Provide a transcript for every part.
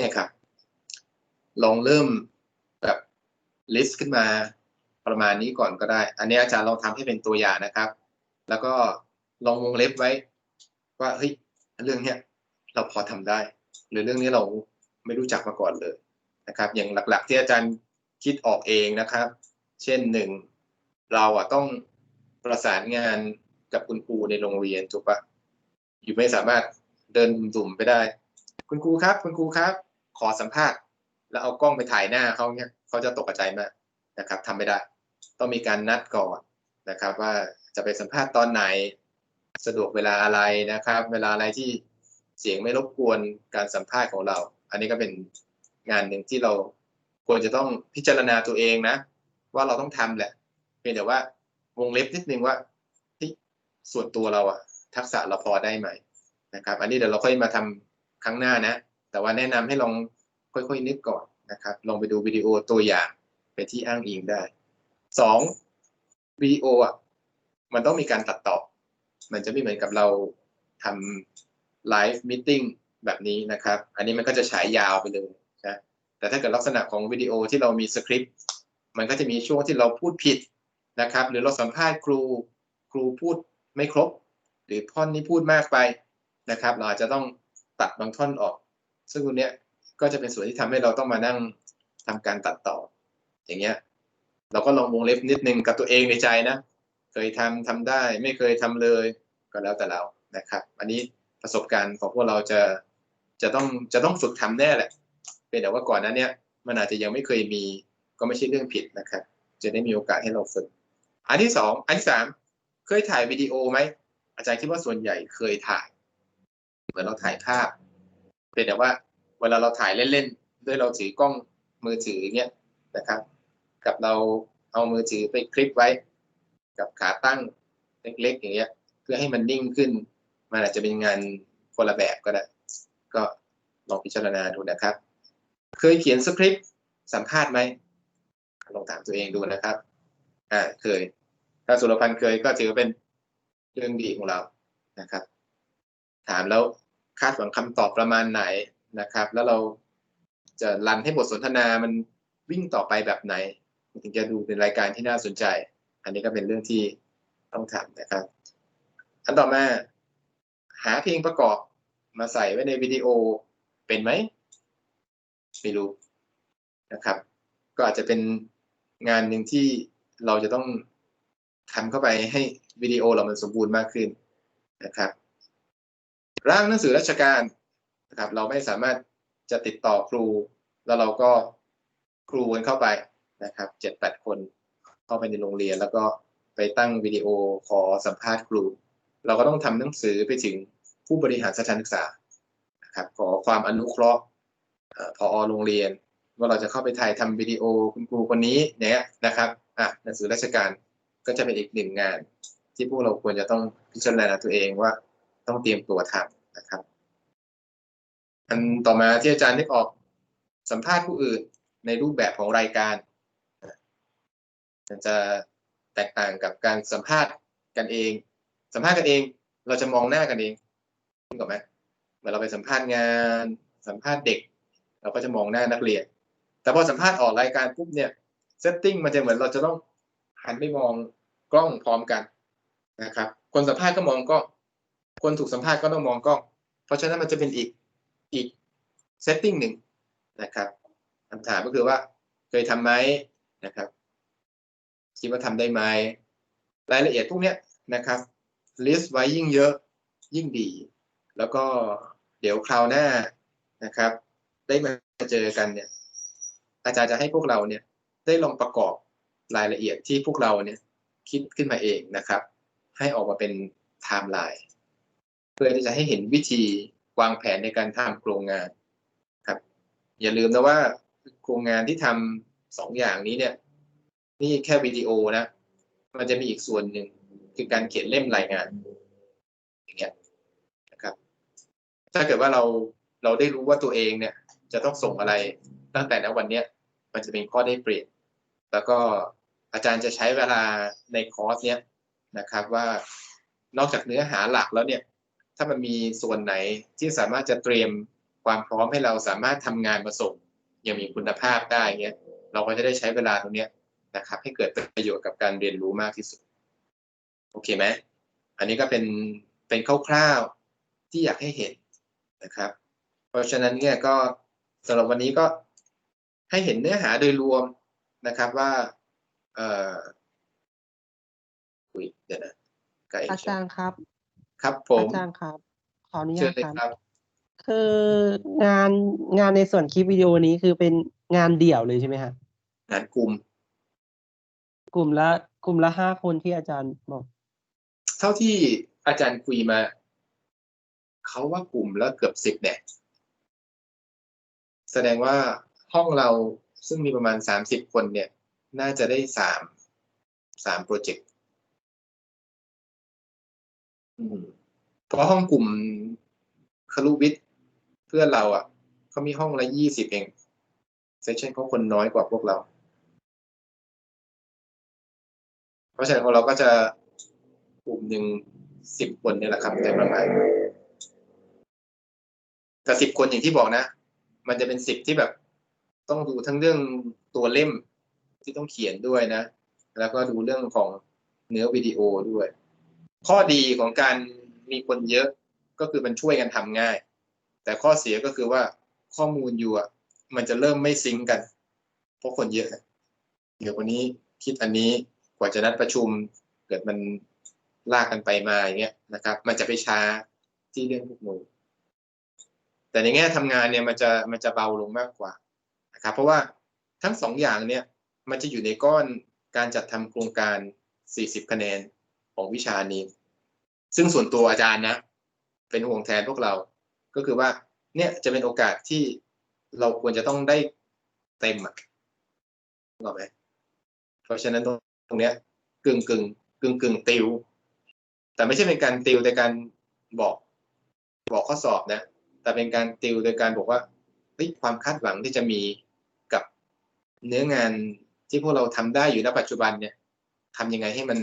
เนี่ยครับ ลองเริ่มแบบลิสต์ขึ้นมาประมาณนี้ก่อนก็ได้ อันนี้อาจารย์ลองทำให้เป็นตัวอย่างนะครับ แล้วก็ลองวงเล็บไว้ ว่าเฮ้ยเรื่องเนี้ยเราพอทำได้ หรือเรื่องนี้เราไม่รู้จักมาก่อนเลยนะครับ อย่างหลักๆ ที่อาจารย์คิดออกเองนะครับ เช่นหนึ่งเราอะต้องประสานงานกับคุณครูในโรงเรียนถูกปะอยู่ไม่สามารถเดินดุ่มไปได้ คุณครูครับ คุณครูครับ ขอสัมภาษณ์ แล้วเอากล้องไปถ่ายหน้าเขาเนี่ยเขาจะตกใจมากนะครับทำไม่ได้ ต้องมีการนัดก่อนนะครับ ว่าจะไปสัมภาษณ์ตอนไหน สะดวกเวลาอะไรนะครับ เวลาอะไรที่เสียงไม่รบกวนการสัมภาษณ์ของเรา อันนี้ก็เป็นงานหนึ่งที่เราควรจะต้องพิจารณาตัวเองนะ ว่าเราต้องทำแหละเพียงแต่ว่าวงเล็บนิดนึงว่าที่ส่วนตัวเราอะทักษะเราพอได้ไหมนะครับ อันนี้เดี๋ยวเราค่อยมาทำครั้งหน้านะ แต่ว่าแนะนำให้ลองค่อยๆนึกก่อนนะครับ ลองไปดูวิดีโอตัวอย่างเป็นที่อ้างอิงได้สองวิดีโออะมันต้องมีการตัดต่อ มันจะไม่เหมือนกับเราทำไลฟ์มิ팅แบบนี้นะครับ อันนี้มันก็จะฉายยาวไปเลยนะแต่ถ้าเกิดลักษณะของวิดีโอที่เรามีสคริปต์มันก็จะมีช่วงที่เราพูดผิดนะครับ หรือเราสัมภาษณ์ครูครูพูดไม่ครบ หรือท่อนนี้พูดมากไปนะครับ เราอาจจะต้องตัดบางท่อนออก ซึ่งตรงเนี้ยก็จะเป็นส่วนที่ทำให้เราต้องมานั่งทำการตัดต่อ อย่างเงี้ย เราก็ลองวงเล็บนิดนึงกับตัวเองในใจนะ เคยทำทำได้ ไม่เคยทำเลยก็แล้วแต่เรานะครับ อันนี้ประสบการณ์ของพวกเราจะจะต้องจะต้องฝึกทำแน่แหละ เป็นแต่ว่าก่อนนั้นเนี่ยมันอาจจะยังไม่เคยมีก็ไม่ใช่เรื่องผิดนะครับ จะได้มีโอกาสให้เราฝึก อันที่สองอันที่สามเคยถ่ายวิดีโอไหมอาจารย์คิดว่าส่วนใหญ่เคยถ่าย เหมือนเราถ่ายภาพ เป็นแต่ว่าเวลาเราถ่ายเล่นๆด้วยเราถือกล้องมือถือเนี้ยนะครับ กับเราเอามือถือไปคลิปไว้ กับขาตั้งเล็กๆอย่างเงี้ย เพื่อให้มันนิ่งขึ้น มันอาจจะเป็นงานคนละแบบก็ได้ ก็ลองพิจารณาดูนะครับ เคยเขียนสคริปต์สัมภาษณ์ไหมลองถามตัวเองดูนะครับ อ่าเคย ถ้าสุรพันธ์เคยก็ถือเป็นเรื่องดีของเรานะครับ ถามแล้ว คาดหวังคำตอบประมาณไหนนะครับ แล้วเราจะรันให้บทสนทนามันวิ่งต่อไปแบบไหนถึงจะดูเป็นรายการที่น่าสนใจ อันนี้ก็เป็นเรื่องที่ต้องทำนะครับ อันต่อมาหาเพลงประกอบมาใส่ไว้ในวิดีโอเป็นไหมไม่รู้นะครับ ก็อาจจะเป็นงานหนึ่งที่เราจะต้องทำเข้าไปให้วิดีโอเรามันสมบูรณ์มากขึ้นนะครับ ร่างหนังสือราชการนะครับเราไม่สามารถจะติดต่อครู แล้วเราก็ครูกันเข้าไปนะครับเจ็ดแปดคนเข้าไปในโรงเรียน แล้วก็ไปตั้งวิดีโอขอสัมภาษณ์ครู เราก็ต้องทำหนังสือไปถึงผู้บริหารสถานศึกษานะครับขอความอนุเคราะห์พอโรงเรียน ว่าเราจะเข้าไปถ่ายทำวิดีโอคุณครูคนนี้เนี่ยนะครับอะหนังสือราชการก็จะเป็นอีกหนึ่งงาน ที่พวกเราควรจะต้องพิจารณาตัวเองว่า ต้องเตรียมตัวทำนะครับ อันต่อมาที่อาจารย์นึกออกสัมภาษณ์ผู้อื่นในรูปแบบของรายการจะแตกต่างกับการสัมภาษณ์กันเอง สัมภาษณ์กันเอง เราจะมองหน้ากันเองถูกไหมเมื่อเราไปสัมภาษณ์งาน สัมภาษณ์เด็ก เราก็จะมองหน้านักเรียน แต่พอสัมภาษณ์ออกรายการปุ๊บเนี่ยเซตติ้งมันจะเหมือนเราจะต้องหันไปมองกล้องพร้อมกันนะครับ คนสัมภาษณ์ก็มองกล้อง คนถูกสัมภาษณ์ก็ต้องมองกล้อง เพราะฉะนั้นมันจะเป็นอีกอีกเซตติ้งหนึ่งนะครับคำถามก็คือว่าเคยทำไหมนะครับ คิดว่าทำได้ไหมรายละเอียดพวกนี้นะครับลิสต์ไว้ยิ่งเยอะยิ่งดี แล้วก็เดี๋ยวคราวหน้านะครับ ได้มาเจอกันเนี่ย อาจารย์จะให้พวกเราเนี่ยได้ลองประกอบรายละเอียดที่พวกเราเนี่ยคิดขึ้นมาเองนะครับ ให้ออกมาเป็นไทม์ไลน์ พื่อที่จะให้เห็นวิธีวางแผนในการทำโครงงานครับ อย่าลืมนะว่าโครงงานที่ทำสองอย่างนี้เนี่ย นี่แค่วิดีโอนะ มันจะมีอีกส่วนหนึ่งคือการเขียนเล่มรายงาน อย่างเงี้ยนะครับ ถ้าเกิดว่าเราเราได้รู้ว่าตัวเองเนี่ย จะต้องส่งอะไรตั้งแต่ณวันเนี้ย มันจะเป็นข้อได้เปรียบแล้วก็อาจารย์จะใช้เวลาในคอร์สเนี้ยนะครับ ว่านอกจากเนื้อหาหลักแล้วเนี่ย ถ้ามันมีส่วนไหนที่สามารถจะเตรียมความพร้อมให้เราสามารถทำงานมาส่งอย่างมีคุณภาพได้เงี้ยเราก็จะได้ใช้เวลาตรงเนี้ยนะครับ ให้เกิดประโยชน์กับการเรียนรู้มากที่สุด โอเคไหมอันนี้ก็เป็นเป็นคร่าวๆที่อยากให้เห็นนะครับ เพราะฉะนั้นเนี่ยก็สำหรับวันนี้ก็ให้เห็นเนื้อหาโดยรวมนะครับว่าเอ่ออุยเดี๋ยวนะอาจารย์ครับ ครับผมอาจารย์ครับ ขออนุเชิญาญตเลยครับครับ คืองานงานในส่วนคลิปวิดีโอนี้คือเป็นงานเดี่ยวเลยใช่ไหมฮะงานกลุ่ม กลุ่มละกลุ่มละห้าคนที่อาจารย์บอก เท่าที่อาจารย์คุยมาเขาว่ากลุ่มแล้วเกือบสิบเนี่ยแสดงว่าห้องเราซึ่งมีประมาณสามสิบคนเนี่ย น่าจะได้สามสามโปรเจกต์อืม เพราะห้องกลุ่มคารุวิทย์เพื่อนเราอะเขามีห้องละยี่สิบเองเซสชันเขาคนน้อยกว่าพวกเรา เพราะฉะนั้นของเราก็จะกลุ่มหนึ่งสิบคนเนี่ยแหละครับโดยประมาณแต่สิบคนอย่างที่บอกนะ มันจะเป็นสิบที่แบบ ต้องดูทั้งเรื่องตัวเล่มที่ต้องเขียนด้วยนะ แล้วก็ดูเรื่องของเนื้อวิดีโอด้วย ข้อดีของการมีคนเยอะก็คือมันช่วยกันทำง่าย แต่ข้อเสียก็คือว่าข้อมูลอยู่อะมันจะเริ่มไม่ซิงกัน เพราะคนเยอะ เดี๋ยววันนี้คิดอันนี้กว่าจะนัดประชุม เกิดมันลากกันไปมาอย่างเงี้ยนะครับ มันจะไปช้าที่เรื่องพวกนู้แต่ในแง่ทำงานเนี่ยมันจะมันจะเบาลงมากกว่านะครับ เพราะว่าทั้งสองอย่างเนี่ยมันจะอยู่ในก้อนการจัดทำโครงการ 40 คะแนน ของวิชานี้ ซึ่งส่วนตัวอาจารย์นะ เป็นห่วงแทนพวกเรา ก็คือว่า เนี่ยจะเป็นโอกาสที่เราควรจะต้องได้เต็มอะนึกอไหมเพราะฉะนั้นตรงตรงเนี้ยกึ่งกึ่งกึ่งกึ่งติว แต่ไม่ใช่เป็นการติวโดยการบอกบอกข้อสอบนะ แต่เป็นการติวโดยการบอกว่าเฮ้ยความคาดหวังที่จะมีกับเนื้องานที่พวกเราทำได้อยู่ณปัจจุบันเนี่ยทำยังไงให้มัน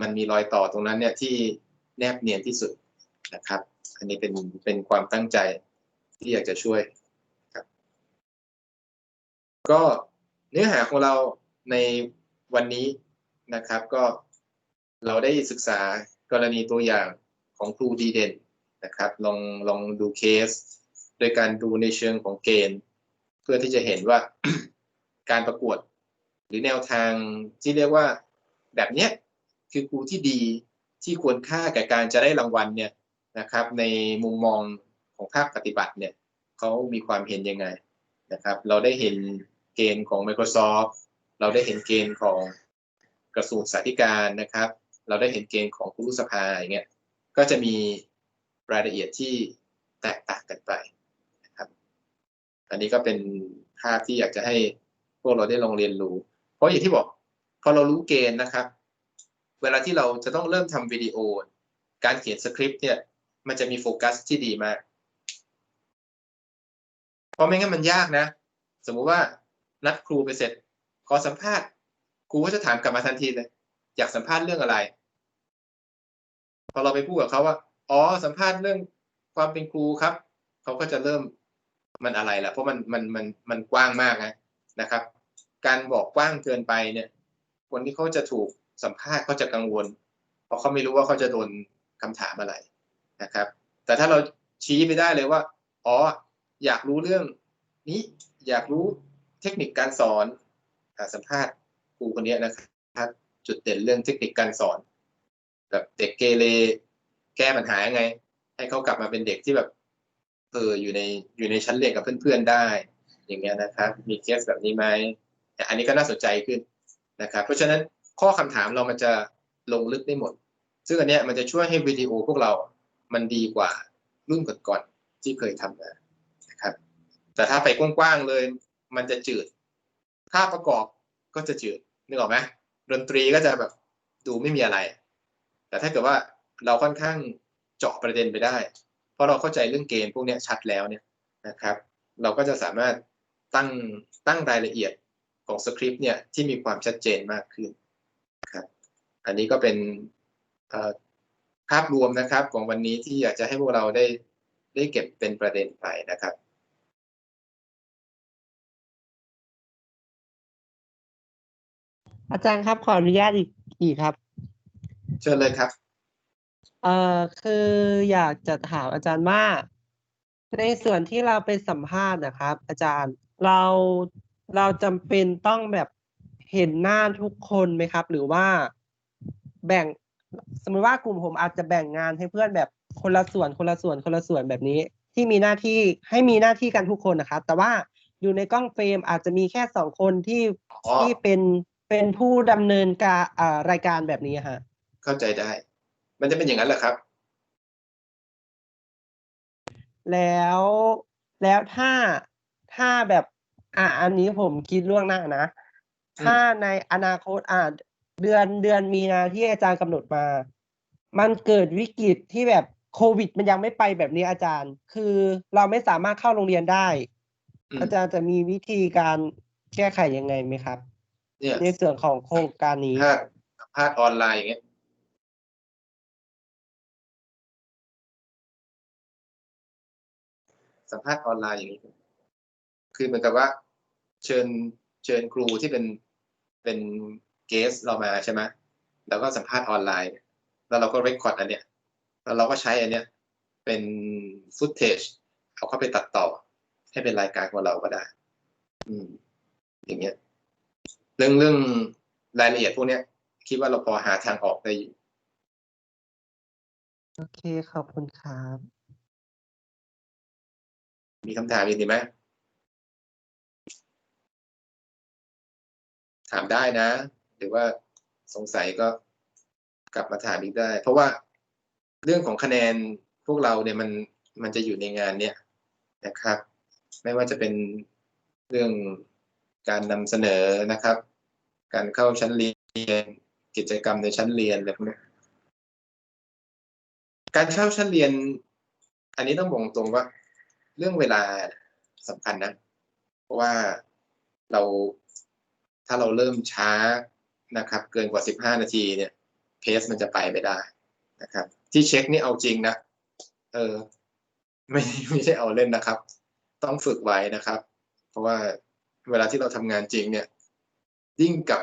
มันมีรอยต่อตรงนั้นเนี่ยที่แนบเนียนที่สุดนะครับ อันนี้เป็นเป็นความตั้งใจที่อยากจะช่วยครับ ก็เนื้อหาของเราในวันนี้นะครับ ก็เราได้ศึกษากรณีตัวอย่างของครูดีเด่นนะครับ ลองลองดูเคส โดยการดูในเชิงของเกณฑ์ เพื่อที่จะเห็นว่าการประกวด หรือแนวทางที่เรียกว่าแบบเนี้ย คือครูที่ดีที่ควรค่าแก่การจะได้รางวัลเนี่ยนะครับ ในมุมมองของภาคปฏิบัติเนี่ยเขามีความเห็นยังไงนะครับ เราได้เห็นเกณฑ์ของ Microsoft เราได้เห็นเกณฑ์ของกระทรวงสาธการนะครับ เราได้เห็นเกณฑ์ของครูสภาอย่างเงี้ยก็จะมีรายละเอียดที่แตกต่างกันไปนะครับ อันนี้ก็เป็นภาพที่อยากจะให้พวกเราได้ลองเรียนรู้ เพราะอย่างที่บอกพอเรารู้เกณฑ์นะครับ เวลาที่เราจะต้องเริ่มทำวิดีโอ การเขียนสคริปต์เนี่ย มันจะมีโฟกัสที่ดีมาก เพราะไม่งั้นมันยากนะ สมมุติว่านัดครูไปเสร็จ ขอสัมภาษณ์ ครูก็จะถามกลับมาทันทีเลย อยากสัมภาษณ์เรื่องอะไร พอเราไปพูดกับเขาว่า อ๋อ สัมภาษณ์เรื่องความเป็นครูครับ เขาก็จะเริ่มมันอะไรล่ะ เพราะมันมันมันมันกว้างมากนะนะครับ การบอกกว้างเกินไปเนี่ย คนที่เขาจะถูก สัมภาษณ์เขาจะกังวล เพราะเขาไม่รู้ว่าเขาจะโดนคำถามอะไรนะครับ แต่ถ้าเราชี้ไปได้เลยว่าอ๋ออยากรู้เรื่องนี้อยากรู้เทคนิคการสอนอาสัมภาษณ์ครูคนนี้นะครับจุดเด่นเรื่องเทคนิคการสอนแบบเด็กเกเรแก้ปัญหายังไง ให้เขากลับมาเป็นเด็กที่แบบเอออยู่ในอยู่ในชั้นเรียนกับเพื่อนๆได้ อย่างเงี้ยนะครับ มีเคสแบบนี้ไหมอันนี้ก็น่าสนใจขึ้นนะครับ เพราะฉะนั้น ข้อคำถามเรามันจะลงลึกได้หมด ซึ่งอันเนี้ยมันจะช่วยให้วิดีโอพวกเรามันดีกว่ารุ่นก่อนๆที่เคยทำมานะครับ แต่ถ้าไปกว้างๆเลยมันจะจืดภาพประกอบก็จะจืดนึกออกไหมดนตรีก็จะแบบดูไม่มีอะไร แต่ถ้าเกิดว่าเราค่อนข้างเจาะประเด็นไปได้ เพราะเราเข้าใจเรื่องเกณฑ์พวกนี้ชัดแล้วเนี่ยนะครับ เราก็จะสามารถตั้งตั้งรายละเอียดของสคริปต์เนี่ยที่มีความชัดเจนมากขึ้น อันนี้ก็เป็นภาพรวมนะครับของวันนี้ที่อยากจะให้พวกเราได้ได้เก็บเป็นประเด็นไปนะครับอาจารย์ครับขออนุญาตอีกอีกครับเชิญเลยครับเอ่อคืออยากจะถามอาจารย์ว่า ในส่วนที่เราไปสัมภาษณ์นะครับ อาจารย์เราเราจำเป็นต้องแบบเห็นหน้าทุกคนไหมครับ หรือว่า แบ่ง สมมติว่ากลุ่มผมอาจจะแบ่งงานให้เพื่อนแบบคนละส่วนคนละส่วนคนละส่วนแบบนี้ ที่มีหน้าที่ให้มีหน้าที่กันทุกคนนะครับแต่ว่าอยู่ในกล้องเฟรมอาจจะมีแค่สองคนที่อ๋อ ที่เป็นเป็นผู้ดำเนินการอ่ารายการแบบนี้ฮะ เข้าใจได้ มันจะเป็นอย่างนั้นแหละครับ แล้วแล้วถ้าถ้าแบบ อะอันนี้ผมคิดล่วงหน้านะ อืม ถ้าในอนาคตอะ เดือนเดือนมีนาที่อาจารย์กำหนดมา มันเกิดวิกฤตที่แบบโควิด มันยังไม่ไปแบบนี้อาจารย์ คือเราไม่สามารถเข้าโรงเรียนได้อืมอาจารย์จะมีวิธีการแก้ไขยังไงไหมครับเนี่ยในส่วนของโครงการนี้ภาคภาคออนไลน์อย่างเงี้ยสัมภาษณ์ออนไลน์อย่างนี้ คือเหมือนกับว่า เชิญเชิญครูที่เป็นเป็น เกสเรามาใช่ไหมแล้วก็สัมภาษณ์ออนไลน์ แล้วเราก็เรคคอร์ดอันเนี้ยแล้วเราก็ใช้อันเนี้ยเป็นฟุตเทจเอาเข้าไปตัดต่อ ให้เป็นรายการของเราก็ได้ อืม อย่างเงี้ย เรื่องเรื่องรายละเอียดพวกเนี้ย คิดว่าเราพอหาทางออกได้อยู่ โอเค ขอบคุณครับ มีคำถามอีกดีไหมถามได้นะ หรือว่าสงสัยก็กลับมาถามอีกได้ เพราะว่าเรื่องของคะแนนพวกเราเนี่ยมันมันจะอยู่ในงานเนี่ยนะครับ ไม่ว่าจะเป็นเรื่องการนำเสนอนะครับ การเข้าชั้นเรียนกิจกรรมในชั้นเรียนอะไรพวกนี้การเข้าชั้นเรียน อันนี้ต้องบอกตรงว่า เรื่องเวลาสำคัญนะ เพราะว่าเราถ้าเราเริ่มช้า นะครับ เกินกว่าสิบห้านาทีเนี่ยเพสมันจะไปไม่ได้นะครับ ที่เช็คนี่เอาจริงนะ เออไม่ไม่ใช่เอาเล่นนะครับ ต้องฝึกไว้นะครับ เพราะว่าเวลาที่เราทำงานจริงเนี่ย ยิ่งกับ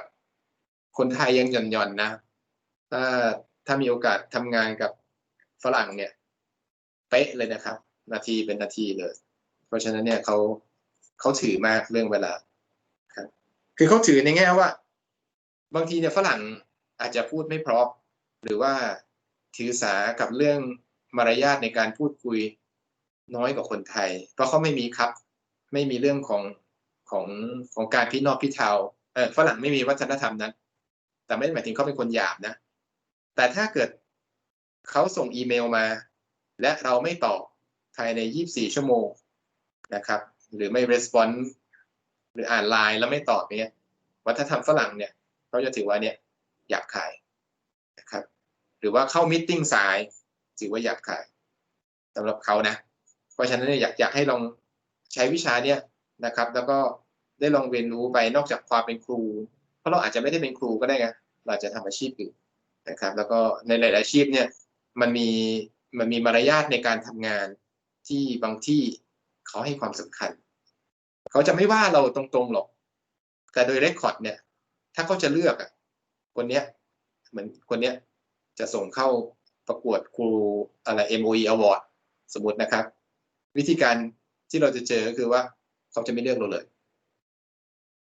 คนไทยยังหย่อนๆนนะถ้าถ้ามีโอกาสทำงานกับฝรั่งเนี่ยเป๊ะเลยนะครับ นาทีเป็นนาทีเลย เพราะฉะนั้นเนี่ยเขาเขาถือมากเรื่องเวลาครับคือเขาถือในแง่ว่า บางทีเนี่ยฝรั่งอาจจะพูดไม่เพราะหรือว่าถือสากับเรื่องมารยาทในการพูดคุยน้อยกว่าคนไทย เพราะเขาไม่มีครับ ไม่มีเรื่องของของของการพี่นอกพี่เทาเออฝรั่งไม่มีวัฒนธรรมนั้น แต่ไม่ได้หมายถึงเขาเป็นคนหยาบนะ แต่ถ้าเกิดเขาส่งอีเมลมา และเราไม่ตอบภายใน 24 ชั่วโมงนะครับ หรือไม่รีสปอนส์หรืออ่านไลน์แล้วไม่ตอบเนี่ยวัฒนธรรมฝรั่งเนี่ย เขาจะถือว่าเนี่ยหยาบคายนะครับ หรือว่าเข้ามิทติ้งสายถือว่าหยาบคายสำหรับเขานะ เพราะฉะนั้นเนี่ยอยากอยากให้ลองใช้วิชาเนี่ยนะครับ แล้วก็ได้ลองเรียนรู้ไปนอกจากความเป็นครู เพราะเราอาจจะไม่ได้เป็นครูก็ได้ไงเราจะทำอาชีพอื่นนะครับ แล้วก็ในหลาย ๆ อาชีพเนี่ยมันมีมันมีมารยาทในการทำงานที่บางที่เขาให้ความสำคัญ เขาจะไม่ว่าเราตรง ๆ หรอก แต่โดยเรคคอร์ดเนี่ย ถ้าเขาจะเลือกอะคนเนี้ยเหมือนคนเนี้ยจะส่งเข้าประกวดครูอะไร MOE Award สมมตินะครับ วิธีการที่เราจะเจอก็คือว่าเขาจะไม่เลือกเราเลย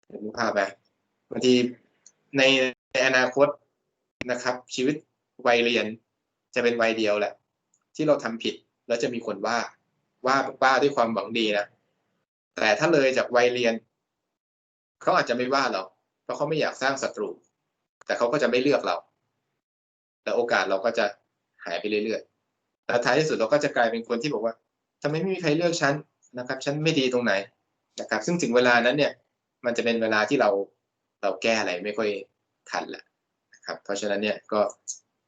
เห็นภาพไหมบางทีในในอนาคตนะครับ ชีวิตวัยเรียนจะเป็นวัยเดียวแหละ ที่เราทำผิดแล้วจะมีคนว่าว่าว่าด้วยความหวังดีนะแต่ถ้าเลยจากวัยเรียนเขาอาจจะไม่ว่าเรา เพราะเขาไม่อยากสร้างศัตรู แต่เขาก็จะไม่เลือกเรา แต่โอกาสเราก็จะหายไปเรื่อยๆแต่ท้ายที่สุดเราก็จะกลายเป็นคนที่บอกว่าทำไมไม่มีใครเลือกฉันนะครับ ฉันไม่ดีตรงไหนนะครับ ซึ่งถึงเวลานั้นเนี่ย มันจะเป็นเวลาที่เราเราแก้อะไรไม่ค่อยทันแหละนะครับ เพราะฉะนั้นเนี่ยก็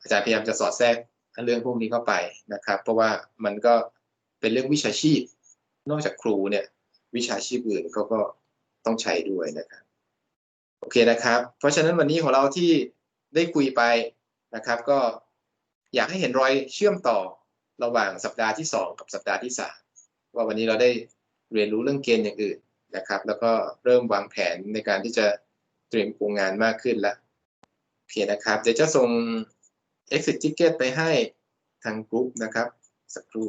อาจารย์พยายามจะสอดแทรกเรื่องพวกนี้เข้าไปนะครับ เพราะว่ามันก็เป็นเรื่องวิชาชีพ นอกจากครูเนี่ย วิชาชีพอื่นเขาก็ต้องใช้ด้วยนะครับ โอเคนะครับ เพราะฉะนั้นวันนี้ของเราที่ได้คุยไปนะครับ ก็อยากให้เห็นรอยเชื่อมต่อระหว่างสัปดาห์ที่สองกับสัปดาห์ที่สามว่าวันนี้เราได้เรียนรู้เรื่องเกณฑ์อย่างอื่นนะครับ แล้วก็เริ่มวางแผนในการที่จะเตรียมปรุงงานมากขึ้นล้วโอเคนะครับเดี๋ยวจะส่ง exit ticket ไปให้ทางกรุ๊ปนะครับ สักครู่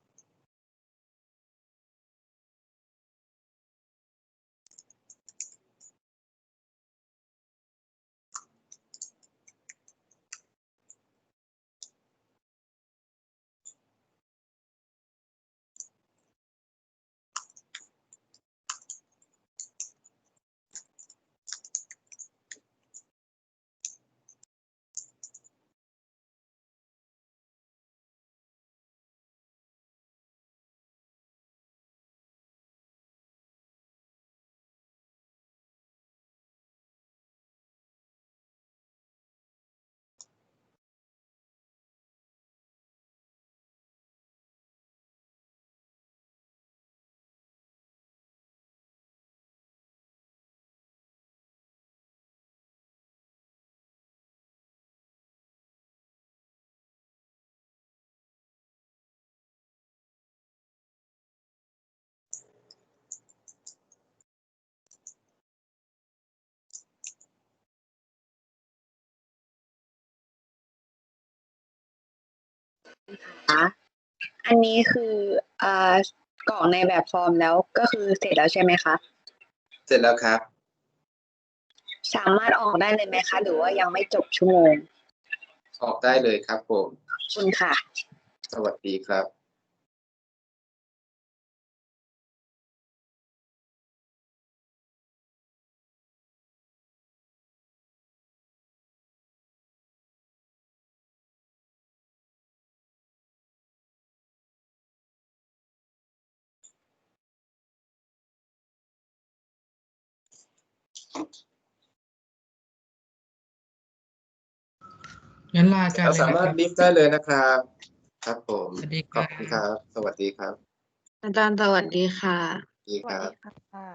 คะอันนี้คืออ่ากรอกในแบบฟอร์มแล้วก็คือเสร็จแล้วใช่ไหมคะเสร็จแล้วครับ สามารถออกได้เลยไหมคะ หรือว่ายังไม่จบชั่วโมงออกได้เลยครับผมขอบคุณค่ะ สวัสดีครับ งั้นลาอาจารย์เราเลยสานะมารคถรับ ลิฟต์ได้เลยนะครับ ครับผมสวัสดีคขรัอบคุณครับ สวัสดีครับอาจารย์สวัสดีค่ะ สวัสดีสควัสรับ ดีค่ะ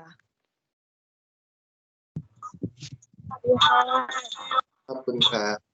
ขอบคุณครับ